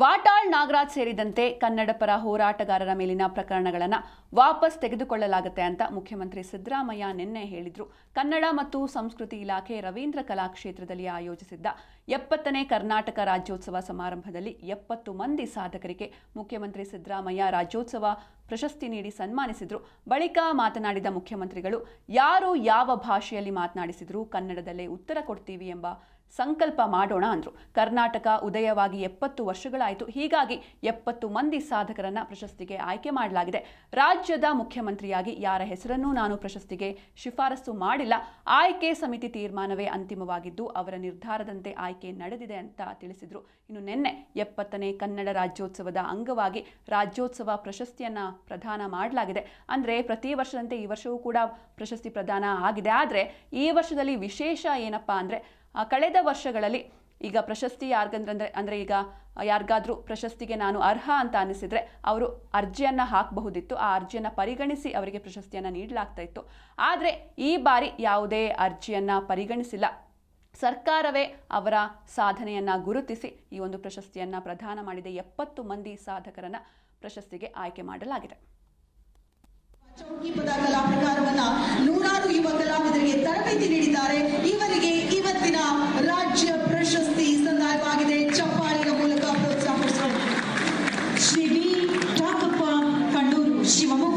ವಾಟಾಳ್ ನಾಗರಾಜ್ ಸೇರಿದಂತೆ ಕನ್ನಡ ಪರ ಹೋರಾಟಗಾರರ ಮೇಲಿನ ಪ್ರಕರಣಗಳನ್ನು ವಾಪಸ್ ತೆಗೆದುಕೊಳ್ಳಲಾಗುತ್ತೆ ಅಂತ ಮುಖ್ಯಮಂತ್ರಿ ಸಿದ್ದರಾಮಯ್ಯ ನಿನ್ನೆ ಹೇಳಿದರು. ಕನ್ನಡ ಮತ್ತು ಸಂಸ್ಕೃತಿ ಇಲಾಖೆ ರವೀಂದ್ರ ಕಲಾಕ್ಷೇತ್ರದಲ್ಲಿ ಆಯೋಜಿಸಿದ್ದ ಎಪ್ಪತ್ತನೇ ಕರ್ನಾಟಕ ರಾಜ್ಯೋತ್ಸವ ಸಮಾರಂಭದಲ್ಲಿ ಎಪ್ಪತ್ತು ಮಂದಿ ಸಾಧಕರಿಗೆ ಮುಖ್ಯಮಂತ್ರಿ ಸಿದ್ದರಾಮಯ್ಯ ರಾಜ್ಯೋತ್ಸವ ಪ್ರಶಸ್ತಿ ನೀಡಿ ಸನ್ಮಾನಿಸಿದರು. ಬಳಿಕ ಮಾತನಾಡಿದ ಮುಖ್ಯಮಂತ್ರಿಗಳು, ಯಾರು ಯಾವ ಭಾಷೆಯಲ್ಲಿ ಮಾತನಾಡಿಸಿದರೂ ಕನ್ನಡದಲ್ಲೇ ಉತ್ತರ ಕೊಡ್ತೀವಿ ಎಂಬ ಸಂಕಲ್ಪ ಮಾಡೋಣ ಅಂದರು. ಕರ್ನಾಟಕ ಉದಯವಾಗಿ ಎಪ್ಪತ್ತು ವರ್ಷಗಳಾಯಿತು. ಹೀಗಾಗಿ ಎಪ್ಪತ್ತು ಮಂದಿ ಸಾಧಕರನ್ನ ಪ್ರಶಸ್ತಿಗೆ ಆಯ್ಕೆ ಮಾಡಲಾಗಿದೆ. ರಾಜ್ಯದ ಮುಖ್ಯಮಂತ್ರಿಯಾಗಿ ಯಾರ ಹೆಸರನ್ನೂ ನಾನು ಪ್ರಶಸ್ತಿಗೆ ಶಿಫಾರಸು ಮಾಡಿಲ್ಲ. ಆಯ್ಕೆ ಸಮಿತಿ ತೀರ್ಮಾನವೇ ಅಂತಿಮವಾಗಿದ್ದು ಅವರ ನಿರ್ಧಾರದಂತೆ ಆಯ್ಕೆ ನಡೆದಿದೆ ಅಂತ ತಿಳಿಸಿದರು. ಇನ್ನು ನಿನ್ನೆ ಎಪ್ಪತ್ತನೇ ಕನ್ನಡ ರಾಜ್ಯೋತ್ಸವದ ಅಂಗವಾಗಿ ರಾಜ್ಯೋತ್ಸವ ಪ್ರಶಸ್ತಿಯನ್ನು ಪ್ರದಾನ ಮಾಡಲಾಗಿದೆ. ಅಂದರೆ ಪ್ರತಿ ವರ್ಷದಂತೆ ಈ ವರ್ಷವೂ ಕೂಡ ಪ್ರಶಸ್ತಿ ಪ್ರದಾನ ಆಗಿದೆ. ಆದರೆ ಈ ವರ್ಷದಲ್ಲಿ ವಿಶೇಷ ಏನಪ್ಪಾ ಅಂದ್ರೆ ಕಳೆದ ವರ್ಷಗಳಲ್ಲಿ ಈಗ ಪ್ರಶಸ್ತಿ ಯಾರ್ಗಂದ್ರೆ ಅಂದರೆ ಈಗ ಯಾರಿಗಾದರೂ ಪ್ರಶಸ್ತಿಗೆ ನಾನು ಅರ್ಹ ಅಂತ ಅನಿಸಿದ್ರೆ ಅವರು ಅರ್ಜಿಯನ್ನು ಹಾಕಬಹುದಿತ್ತು. ಆ ಅರ್ಜಿಯನ್ನು ಪರಿಗಣಿಸಿ ಅವರಿಗೆ ಪ್ರಶಸ್ತಿಯನ್ನು ನೀಡಲಾಗ್ತಾ ಇತ್ತು. ಆದರೆ ಈ ಬಾರಿ ಯಾವುದೇ ಅರ್ಜಿಯನ್ನು ಪರಿಗಣಿಸಿಲ್ಲ. ಸರ್ಕಾರವೇ ಅವರ ಸಾಧನೆಯನ್ನು ಗುರುತಿಸಿ ಈ ಒಂದು ಪ್ರಶಸ್ತಿಯನ್ನು ಪ್ರದಾನ ಮಾಡಿದ. ಎಪ್ಪತ್ತು ಮಂದಿ ಸಾಧಕರನ್ನು ಪ್ರಶಸ್ತಿಗೆ ಆಯ್ಕೆ ಮಾಡಲಾಗಿದೆ. autoestima.